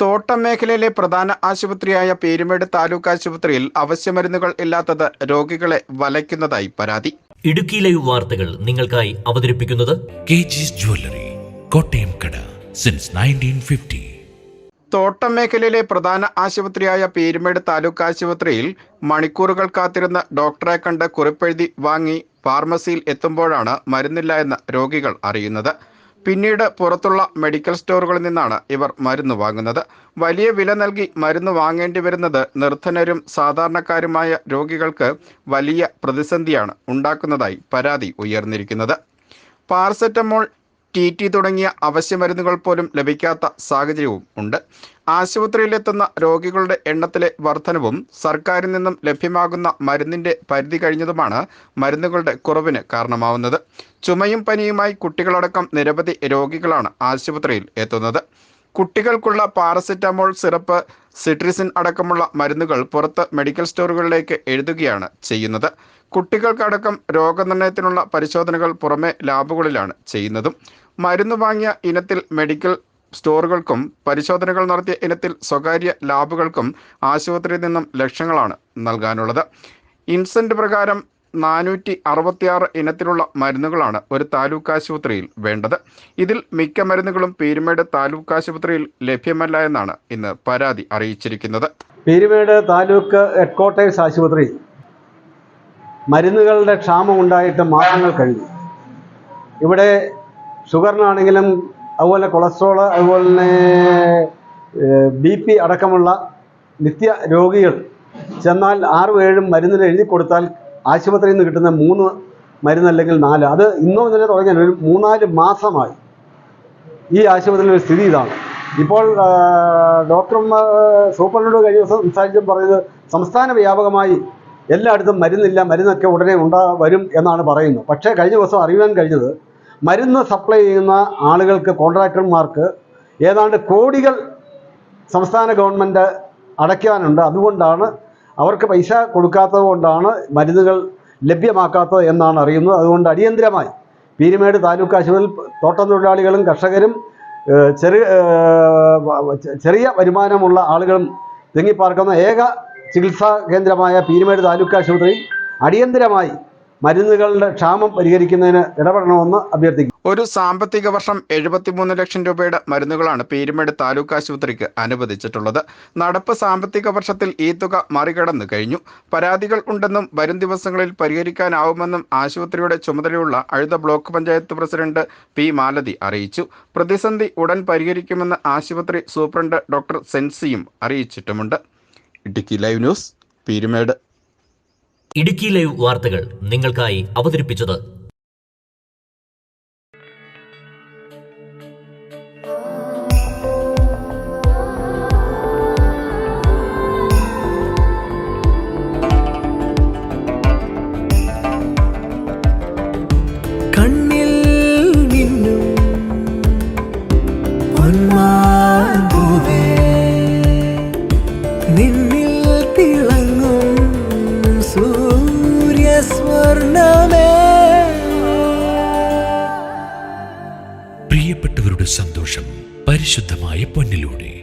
തോട്ടം മേഖലയിലെ പ്രധാന ആശുപത്രിയായ പേരുമേട് താലൂക്ക് ആശുപത്രിയിൽ അവശ്യമരുന്നുകൾ ഇല്ലാത്തത് രോഗികളെ വലയ്ക്കുന്നതായി പരാതി. ഇടുക്കി ലൈവ് വാർത്തകൾ നിങ്ങൾക്കായി അവതരിപ്പിക്കുന്നത് കെ ജ്വല്ലറി കോട്ടയം കട സിൻസ് നയന്റീൻ ഫിഫ്റ്റി തോട്ടം മേഖലയിലെ പ്രധാന ആശുപത്രിയായ പേരുമേട് താലൂക്ക് ആശുപത്രിയിൽ മണിക്കൂറുകൾ കാത്തിരുന്ന ഡോക്ടറെ കണ്ട് കുറിപ്പെഴുതി വാങ്ങി ഫാർമസിയിൽ എത്തുമ്പോഴാണ് മരുന്നില്ല എന്ന് രോഗികൾ അറിയുന്നത്. പിന്നീട് പുറത്തുള്ള മെഡിക്കൽ സ്റ്റോറുകളിൽ നിന്നാണ് ഇവർ മരുന്ന് വാങ്ങുന്നത്. വലിയ വില നൽകി മരുന്ന് വാങ്ങേണ്ടി വരുന്നത് നിർധനരും സാധാരണക്കാരുമായ രോഗികൾക്ക് വലിയ പ്രതിസന്ധിയാണ് ഉണ്ടാക്കുന്നതായി പരാതി ഉയർന്നിരിക്കുന്നത്. പാർസെറ്റമോൾ ടി ടി തുടങ്ങിയ അവശ്യമരുന്നുകൾ പോലും ലഭിക്കാത്ത സാഹചര്യവും ഉണ്ട്. ആശുപത്രിയിലെത്തുന്ന രോഗികളുടെ എണ്ണത്തിലെ വർധനവും സർക്കാരിൽ നിന്നും ലഭ്യമാകുന്ന മരുന്നിന്റെ പരിധി കഴിഞ്ഞതുമാണ് മരുന്നുകളുടെ കുറവിന് കാരണമാവുന്നത്. ചുമയും പനിയുമായി കുട്ടികളടക്കം നിരവധി രോഗികളാണ് ആശുപത്രിയിൽ എത്തുന്നത്. കുട്ടികൾക്കുള്ള പാരസെറ്റമോൾ സിറപ്പ് സിട്രിസിൻ അടക്കമുള്ള മരുന്നുകൾ പുറത്ത് മെഡിക്കൽ സ്റ്റോറുകളിലേക്ക് എഴുതുകയാണ് ചെയ്യുന്നത്. കുട്ടികൾക്കടക്കം രോഗനിർണയത്തിനുള്ള പരിശോധനകൾ പുറമെ ലാബുകളിലാണ് ചെയ്യുന്നതും. മരുന്ന് വാങ്ങിയ ഇനത്തിൽ മെഡിക്കൽ സ്റ്റോറുകൾക്കും പരിശോധനകൾ നടത്തിയ ഇനത്തിൽ സ്വകാര്യ ലാബുകൾക്കും ആശുപത്രിയിൽ നിന്നും ലക്ഷങ്ങളാണ് നൽകാനുള്ളത്. ഇൻസെന്റ് പ്രകാരം നാനൂറ്റി അറുപത്തിയാറ് ഇനത്തിലുള്ള മരുന്നുകളാണ് ഒരു താലൂക്ക് ആശുപത്രിയിൽ വേണ്ടത്. ഇതിൽ മിക്ക മരുന്നുകളും പീരുമേട് താലൂക്ക് ആശുപത്രിയിൽ ലഭ്യമല്ല എന്നാണ് ഇന്ന് പരാതി അറിയിച്ചിരിക്കുന്നത്. പീരുമേട് താലൂക്ക് ഹെഡ്ക്വാർട്ടേഴ്സ് ആശുപത്രി മരുന്നുകളുടെ ക്ഷാമം ഉണ്ടായിട്ട് മാസങ്ങൾ കഴിഞ്ഞു. ഇവിടെ ഷുഗറിനാണെങ്കിലും അതുപോലെ കൊളസ്ട്രോൾ അതുപോലെ തന്നെ ബി പി അടക്കമുള്ള നിത്യ രോഗികൾ ചെന്നാൽ ആറും ഏഴും മരുന്നിന് എഴുതി കൊടുത്താൽ ആശുപത്രിയിൽ നിന്ന് കിട്ടുന്ന മൂന്ന് മരുന്നല്ലെങ്കിൽ നാല് അത് ഇന്നോ ഇന്നലെ തുടങ്ങിയാൽ ഒരു മൂന്നാൽ മാസമായി. ഈ ആശുപത്രിയിലെ സ്ഥിതി ഇതാണ്. ഇപ്പോൾ ഡോക്ടർമാർ സൂപ്രണ്ടോട് കഴിഞ്ഞ ദിവസം സംസാരിച്ചും പറഞ്ഞത് സംസ്ഥാന വ്യാപകമായി എല്ലായിടത്തും മരുന്നില്ല മരുന്നൊക്കെ ഉടനെ ഉണ്ടാ വരും എന്നാണ് പറയുന്നത്. പക്ഷേ കഴിഞ്ഞ ദിവസം അറിയുവാൻ കഴിഞ്ഞത് മരുന്ന് സപ്ലൈ ചെയ്യുന്ന ആളുകൾക്ക് കോൺട്രാക്ടർമാർക്ക് ഏതാണ്ട് കോടികൾ സംസ്ഥാന ഗവൺമെന്റ് അടയ്ക്കാനുണ്ട്. അതുകൊണ്ടാണ് അവർക്ക് പൈസ കൊടുക്കാത്തത് കൊണ്ടാണ് മരുന്നുകൾ ലഭ്യമാക്കാത്തത് എന്നാണ് അറിയുന്നത്. അതുകൊണ്ട് അടിയന്തിരമായി പീരുമേട് താലൂക്ക് ആശുപത്രിയിൽ തോട്ടം തൊഴിലാളികളും കർഷകരും ചെറിയ ചെറിയ വരുമാനമുള്ള ആളുകളും തിങ്ങിപ്പാർക്കുന്ന ഏക ചികിത്സാ കേന്ദ്രമായ പീരുമേട് താലൂക്ക് ആശുപത്രി അടിയന്തിരമായി മരുന്നുകളുടെ ക്ഷാമം പരിഹരിക്കുന്നതിന് ഇടപെടണമെന്ന് അഭ്യർത്ഥിക്കും ഒരു സാമ്പത്തിക വർഷം എഴുപത്തിമൂന്ന് ലക്ഷം രൂപയുടെ മരുന്നുകളാണ് പീരുമേട് താലൂക്ക് ആശുപത്രിക്ക് അനുവദിച്ചിട്ടുള്ളത്. നടപ്പ് സാമ്പത്തിക വർഷത്തിൽ ഈ തുക മറികടന്നു കഴിഞ്ഞു. പരാതികൾ ഉണ്ടെന്നും വരും ദിവസങ്ങളിൽ പരിഹരിക്കാനാവുമെന്നും ആശുപത്രിയുടെ ചുമതലയുള്ള Azhutha block panchayat president P Malathi അറിയിച്ചു. പ്രതിസന്ധി ഉടൻ പരിഹരിക്കുമെന്ന് ആശുപത്രി സൂപ്രണ്ട് ഡോക്ടർ സെൻസിയും അറിയിച്ചിട്ടുമുണ്ട്. Idukki live news Peerumedu. Idukki live വാർത്തകൾ നിങ്ങൾക്കായി അവതരിപ്പിച്ചത് കണ്ണിൽ മിന്നും സന്തോഷം പരിശുദ്ധമായ പൊന്നിലൂടെ.